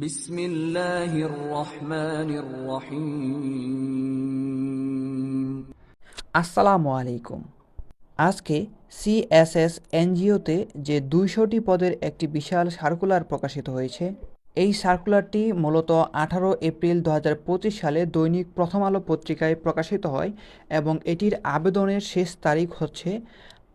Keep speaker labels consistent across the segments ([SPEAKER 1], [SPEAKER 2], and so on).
[SPEAKER 1] বিসমিল্লাহির রহমানির রহিম।
[SPEAKER 2] আসসালামু আলাইকুম। আজকে সিএসএস এনজিওতে যে দুইশোটি পদের একটি বিশাল সার্কুলার প্রকাশিত হয়েছে, এই সার্কুলারটি মূলত আঠারো এপ্রিল দু হাজার পঁচিশ সালে দৈনিক প্রথম আলো পত্রিকায় প্রকাশিত হয় এবং এটির আবেদনের শেষ তারিখ হচ্ছে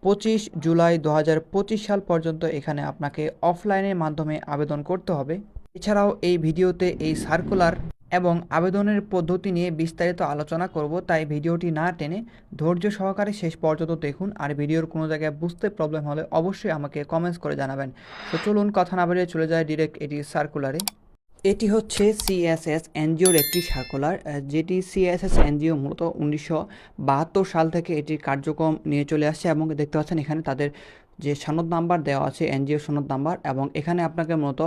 [SPEAKER 2] পঁচিশ জুলাই দু হাজার পঁচিশ সাল পর্যন্ত এখানে আপনাকে অফলাইনের মাধ্যমে আবেদন করতে হবে। এছাড়াও এই ভিডিওতে এই সার্কুলার এবং আবেদনের পদ্ধতি নিয়ে বিস্তারিত আলোচনা করব, তাই ভিডিওটি না টেনে ধৈর্য সহকারে শেষ পর্যন্ত দেখুন। আর ভিডিওর কোনো জায়গায় বুঝতে প্রবলেম হলে অবশ্যই আমাকে কমেন্টস করে জানাবেন। তো চলুন কথা না বেরিয়ে চলে যায় ডিরেক্ট এটি সার্কুলারে এটি হচ্ছে সিএসএস এনজিওর একটি সার্কুলার যেটি সিএসএস এনজিও মূলত উনিশশো বাহাত্তর সাল থেকে এটির কার্যক্রম নিয়ে চলে আসছে এবং দেখতে পাচ্ছেন এখানে তাদের যে সনদ নাম্বার দেওয়া আছে, এনজিও সনদ নাম্বার, এবং এখানে আপনাকে মূলত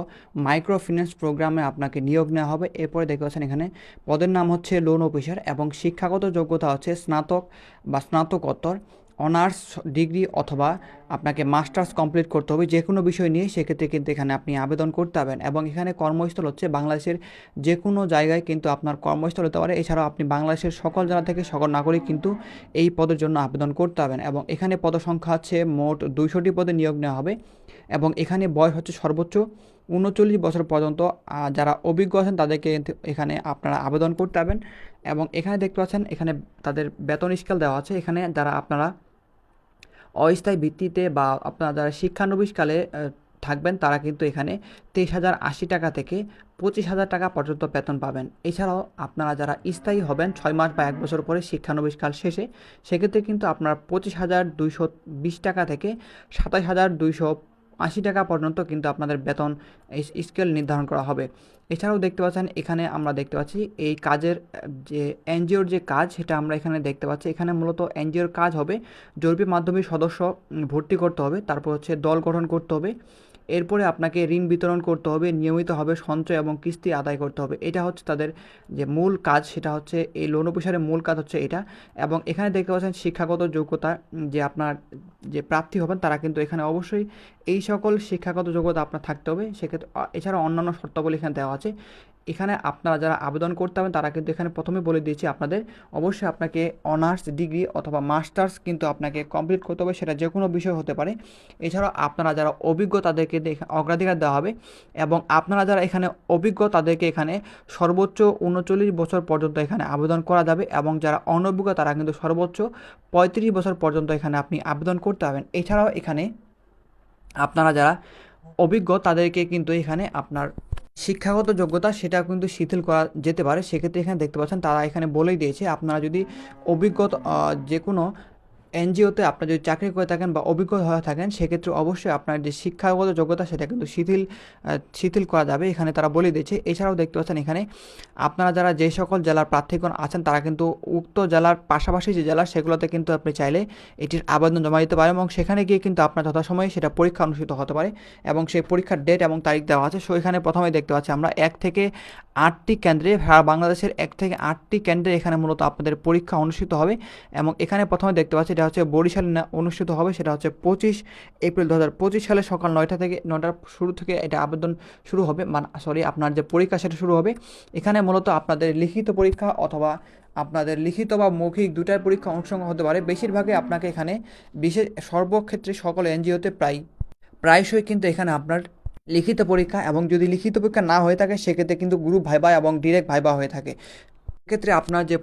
[SPEAKER 2] মাইক্রো ফিন্যান্স প্রোগ্রামে আপনাকে নিয়োগ নেওয়া হবে। এরপরে দেখতে পাচ্ছেন এখানে পদের নাম হচ্ছে লোন অফিসার এবং শিক্ষাগত যোগ্যতা হচ্ছে স্নাতক বা স্নাতকোত্তর। অনার্স ডিগ্রি অথবা আপনাকে মাস্টার্স কমপ্লিট করতে হবে যে কোনো বিষয় নিয়ে সেক্ষেত্রে কিন্তু এখানে আপনি আবেদন করতে পারবেন। এবং এখানে কর্মস্থল হচ্ছে বাংলাদেশের যে কোনো জায়গায় কিন্তু আপনার কর্মস্থল হতে পারে। এছাড়াও আপনি বাংলাদেশের সকল জেলা থেকে সকল নাগরিক কিন্তু এই পদের জন্য আবেদন করতে পারবেন। এবং এখানে পদসংখ্যা আছে মোট দুইশোটি পদে নিয়োগ নেওয়া হবে। এবং এখানে বয়স হচ্ছে সর্বোচ্চ উনচল্লিশ বছর পর্যন্ত যারা অভিজ্ঞ আছেন তাদেরকে এখানে আপনারা আবেদন করতে পারবেন। এবং এখানে দেখতে পাচ্ছেন, এখানে তাদের বেতন স্কেল দেওয়া আছে। এখানে যারা আপনারা অস্থায়ী ভিত্তিতে বা আপনারা যারা শিক্ষানবিশকালে থাকবেন, তারা কিন্তু এখানে তেইশ হাজার আশি টাকা থেকে পঁচিশ হাজার টাকা পর্যন্ত বেতন পাবেন। এছাড়াও আপনারা যারা স্থায়ী হবেন, ছয় মাস বা এক বছর পরে শিক্ষানবিশকাল শেষে, সেক্ষেত্রে কিন্তু আপনার পঁচিশ হাজার দুইশো বিশ টাকা থেকে সাতাশ হাজার দুইশো আশি টাকা পর্যন্ত কিন্তু আপনাদের বেতন স্কেল নির্ধারণ করা হবে। এছাড়াও দেখতে পাচ্ছেন, এখানে আমরা দেখতে পাচ্ছি এই কাজের, যে এনজিওর যে কাজ, সেটা আমরা এখানে দেখতে পাচ্ছি। এখানে মূলত এনজিওর কাজ হবে, জরুরি মাধ্যমিক সদস্য ভর্তি করতে হবে, তারপর হচ্ছে দল গঠন করতে হবে। এরপরে আপনাকে ঋণ বিতরণ করতে হবে নিয়মিতভাবে সঞ্চয় এবং কিস্তি আদায় করতে হবে। এটা হচ্ছে তাদের যে মূল কাজ, সেটা হচ্ছে এই লোন অফিসারের মূল কাজ হচ্ছে এটা। এবং এখানে দেখতে পাচ্ছেন শিক্ষাগত যোগ্যতা, যে আপনার যে প্রার্থী হবেন, তারা কিন্তু এখানে অবশ্যই এই সকল শিক্ষাগত যোগ্যতা আপনার থাকতে হবে। সেক্ষেত্রে এছাড়া অন্যান্য শর্তাবলী এখানে দেওয়া আছে। এখানে আপনারা যারা আবেদন করতে হবেন তারা কিন্তু এখানে প্রথমে বলে দিয়েছি আপনাদের। অবশ্যই আপনাকে অনার্স ডিগ্রি অথবা মাস্টার্স কিন্তু আপনাকে কমপ্লিট করতে হবে, সেটা যে কোনো বিষয় হতে পারে। এছাড়াও আপনারা যারা অভিজ্ঞ, তাদেরকে অগ্রাধিকার দেওয়া হবে এবং আপনারা যারা এখানে অভিজ্ঞ, তাদেরকে এখানে সর্বোচ্চ উনচল্লিশ বছর পর্যন্ত এখানে আবেদন করা যাবে এবং যারা অনভিজ্ঞ, তারা কিন্তু সর্বোচ্চ পঁয়ত্রিশ বছর পর্যন্ত এখানে আপনি আবেদন করতে পারবেন। এছাড়াও এখানে আপনারা যারা অভিজ্ঞ, তাদেরকে কিন্তু এখানে আপনার শিক্ষাগত যোগ্যতা সেটা কিন্তু শিথিল করা যেতে পারে। সেক্ষেত্রে এখানে দেখতে পাচ্ছেন, তারা এখানে বলেই দিয়েছে, আপনারা যদি অভিজ্ঞতা যে কোনো এনজিওতে আপনার যদি চাকরি করে থাকেন বা অভিজ্ঞ হয়ে থাকেন, সেক্ষেত্রে অবশ্যই আপনার যে শিক্ষাগত যোগ্যতা, সেটা কিন্তু শিথিল শিথিল করা যাবে। এখানে তারা বলে দিয়েছে, এছাড়াও দেখতে পাচ্ছেন এখানে আপনারা যারা যে সকল জেলার প্রার্থীগণ আছেন, তারা কিন্তু উক্ত জেলার পাশাপাশি যে জেলা, সেগুলোতে কিন্তু আপনি চাইলে এটির আবেদন জমা দিতে পারেন এবং সেখানে গিয়ে কিন্তু আপনার যথাসময়ে সেটা পরীক্ষা অনুষ্ঠিত হতে পারে এবং সেই পরীক্ষার ডেট এবং তারিখ দেওয়া আছে। সো, এখানে প্রথমে দেখতে পাচ্ছি আমরা এক থেকে আটটি কেন্দ্রে, সারা বাংলাদেশের এক থেকে আটটি কেন্দ্রে এখানে মূলত আপনাদের পরীক্ষা অনুষ্ঠিত হবে এবং এখানে প্রথমে দেখতে পাচ্ছি এটা হচ্ছে বরিশালে অনুষ্ঠিত হবে, সেটা হচ্ছে পঁচিশ এপ্রিল দু হাজার পঁচিশ সালে সকাল নয়টা থেকে, নয়টার শুরু থেকে এটা আবেদন শুরু হবে মানে সরি আপনার যে পরীক্ষা সেটা শুরু হবে। এখানে মূলত আপনাদের লিখিত পরীক্ষা অথবা আপনাদের লিখিত বা মৌখিক দুটার পরীক্ষা অংশগ্রহণ হতে পারে। বেশিরভাগই আপনাকে এখানে বিশেষ সর্বক্ষেত্রে সকল এনজিওতে প্রায়, প্রায়শই কিন্তু এখানে আপনার লিখিত পরীক্ষা এবং যদি লিখিত পরীক্ষা না হয়ে থাকে, সেক্ষেত্রে কিন্তু গ্রুপ ভাইবা এবং ডিরেক্ট ভাইবা হয়ে থাকে। ক্ষেত্রে আপনার যে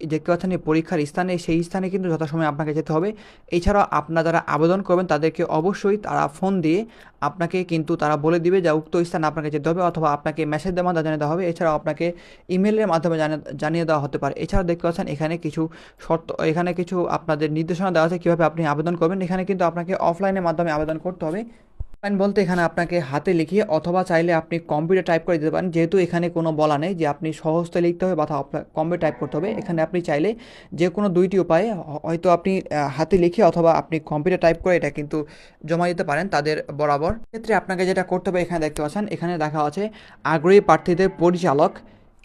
[SPEAKER 2] যে দেখতে পাচ্ছেন পরীক্ষার স্থানে, সেই স্থানে কিন্তু যথাসময়ে আপনাকে যেতে হবে। এছাড়াও আপনার যারা আবেদন করবেন, তাদেরকে অবশ্যই তারা ফোন দিয়ে আপনাকে কিন্তু তারা বলে দিবে যে, উক্ত স্থানে আপনাকে যেতে হবে অথবা আপনাকে মেসেজ দেওয়া জানিয়ে দেওয়া হবে। এছাড়াও আপনাকে ইমেলের মাধ্যমে জানিয়ে দেওয়া হতে পারে। এছাড়াও দেখতে পাচ্ছেন, এখানে কিছু শর্ত, এখানে কিছু আপনাদের নির্দেশনা দেওয়া আছে কীভাবে আপনি আবেদন করবেন। এখানে কিন্তু আপনাকে অফলাইনের মাধ্যমে আবেদন করতে হবে। অফলাইন বলতে এখানে আপনাকে হাতে লিখিয়ে অথবা চাইলে আপনি কম্পিউটার টাইপ করে দিতে পারেন। যেহেতু এখানে কোনো বলা নেই যে আপনি সহজতে লিখতে হবে বা কম্পিউটার টাইপ করতে হবে, এখানে আপনি চাইলে যে কোনো দুইটি উপায়ে হয়তো আপনি হাতে লিখে অথবা আপনি কম্পিউটার টাইপ করে এটা কিন্তু জমা দিতে পারেন তাদের বরাবর। ক্ষেত্রে আপনাকে যেটা করতে হবে এখানে দেখতে পাচ্ছেন, এখানে দেখা আছে আগ্রহী প্রার্থীদের পরিচালক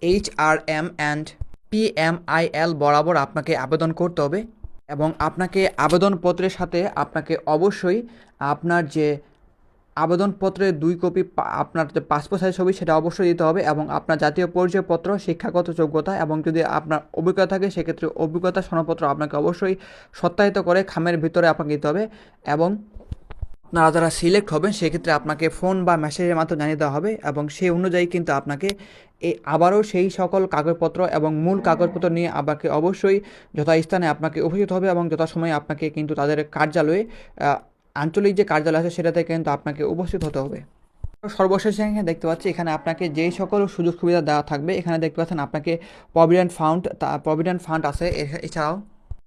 [SPEAKER 2] H R M and P M I L বরাবর আপনাকে আবেদন করতে হবে এবং আপনাকে আবেদনপত্রের সাথে আপনাকে অবশ্যই আপনার যে আবেদনপত্রের দুই কপি আপনার যে পাসপোর্ট সাইজ ছবি সেটা অবশ্যই দিতে হবে এবং আপনার জাতীয় পরিচয়পত্র, শিক্ষাগত যোগ্যতা এবং যদি আপনার অভিজ্ঞতা থাকে সেক্ষেত্রে অভিজ্ঞতা সনদপত্র আপনাকে অবশ্যই সত্যায়িত করে খামের ভিতরে আপনাকে দিতে হবে এবং আপনারা যারা সিলেক্ট হবেন সেক্ষেত্রে আপনাকে ফোন বা মেসেজের মাধ্যমে জানিয়ে দেওয়া হবে এবং সেই অনুযায়ী কিন্তু আপনাকে এই আবারও সেই সকল কাগজপত্র এবং মূল কাগজপত্র নিয়ে আপনাকে অবশ্যই যথাস্থানে আপনাকে উপস্থিত হবে এবং যথাসময়ে আপনাকে কিন্তু তাদের কার্যালয়ে আঞ্চলিক যে কার্যালয় আছে সেটাতে কিন্তু আপনাকে উপস্থিত হতে হবে। সর্বশেষে এখানে দেখতে পাচ্ছি, এখানে আপনাকে যেই সকল সুযোগ সুবিধা দেওয়া থাকবে, এখানে দেখতে পাচ্ছেন আপনাকে প্রভিডেন্ট ফান্ড তা প্রভিডেন্ট ফান্ড আছে। এছাড়াও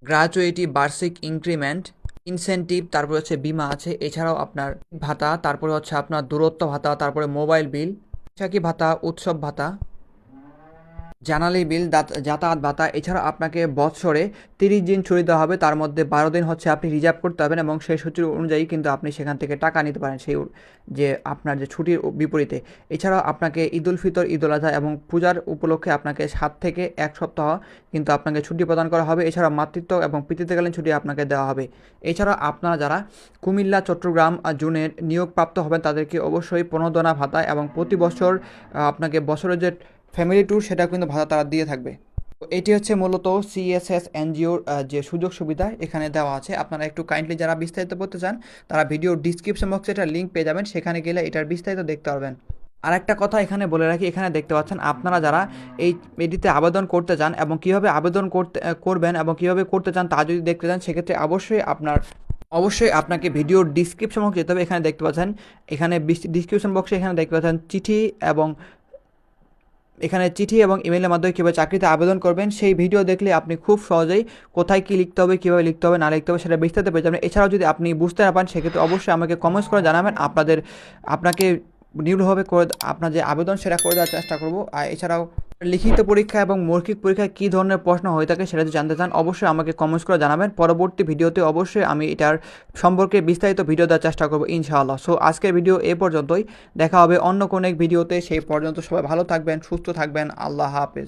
[SPEAKER 2] গ্র্যাজুয়েটি বার্ষিক ইনক্রিমেন্ট ইনসেন্টিভ তারপরে হচ্ছে বিমা আছে। এছাড়াও আপনার ভাতা, তারপরে হচ্ছে আপনার দূরত্ব ভাতা, তারপরে মোবাইল বিল চাকি ভাতা, উৎসব ভাতা। জানালি বিল যাতায়াত ভাতা, এছাড়া আপনাকে বৎসরে তিরিশ দিন ছুটি দেওয়া হবে। তার মধ্যে বারো দিন হচ্ছে আপনি রিজার্ভ করতে হবেন এবং সেই সূচির অনুযায়ী কিন্তু আপনি সেখান থেকে টাকা নিতে পারেন সেই যে আপনার যে ছুটির বিপরীতে। এছাড়াও আপনাকে ঈদ উল ফিতর, ঈদ উল আজহা এবং পূজার উপলক্ষে আপনাকে সাত থেকে এক সপ্তাহ কিন্তু আপনাকে ছুটি প্রদান করা হবে। এছাড়া মাতৃত্ব এবং পিতৃত্বকালীন ছুটি আপনাকে দেওয়া হবে। এছাড়া আপনারা যারা কুমিল্লা, চট্টগ্রাম জুনের নিয়োগপ্রাপ্ত হবেন, তাদেরকে অবশ্যই প্রণোদনা ভাতা এবং প্রতি বছর আপনাকে বছরের যে ফ্যামিলি ট্যুর সেটা কিন্তু ভাতা তারা দিয়ে থাকবে। এটি হচ্ছে মূলত সিএসএস এনজিওর যে সুযোগ সুবিধা এখানে দেওয়া আছে। আপনারা একটু কাইন্ডলি যারা বিস্তারিত পড়তে চান, তারা ভিডিও ডিসক্রিপশন বক্সে এটার লিঙ্ক পেয়ে যাবেন। সেখানে গেলে এটার বিস্তারিত দেখতে পারবেন। আর একটা কথা এখানে বলে রাখি, এখানে দেখতে পাচ্ছেন আপনারা যারা এই এটিতে আবেদন করতে চান এবং কীভাবে আবেদন করতে করবেন এবং কীভাবে করতে চান তা যদি দেখতে চান, সেক্ষেত্রে অবশ্যই আপনার, অবশ্যই আপনাকে ভিডিওর ডিসক্রিপশন বক্সে যেতে হবে। এখানে দেখতে পাচ্ছেন, এখানে ডিসক্রিপশন বক্সে এখানে দেখতে পাচ্ছেন চিঠি এবং এখানে চিঠি এবং ইমেলের মাধ্যমে কীভাবে চাকরিতে আবেদন করবেন, সেই ভিডিও দেখলে আপনি খুব সহজেই কোথায় কী লিখতে হবে, কীভাবে লিখতে হবে, না লিখতে হবে সেটা বিস্তারিত পেয়ে যাবেন। এছাড়াও যদি আপনি বুঝতে না পারেন, সেক্ষেত্রে অবশ্যই আমাকে কমেন্টস করে জানাবেন। আপনাদের, আপনাকে নির্ভুলভাবে করে আপনার যে আবেদন সেটা করে দেওয়ার চেষ্টা করব। আর এছাড়াও, লিখিত পরীক্ষা এবং মৌখিক পরীক্ষায় কী ধরনের প্রশ্ন হয়ে থাকে সেটা যদি জানতে চান, অবশ্যই আমাকে কমেন্টস করে জানাবেন। পরবর্তী ভিডিওতে অবশ্যই আমি এটার সম্পর্কে বিস্তারিত ভিডিও দেওয়ার চেষ্টা করব ইনশাআল্লাহ। সো আজকের ভিডিও এ পর্যন্তই। দেখা হবে অন্য কোনো এক ভিডিওতে। সেই পর্যন্ত সবাই ভালো থাকবেন, সুস্থ থাকবেন। আল্লাহ হাফেজ।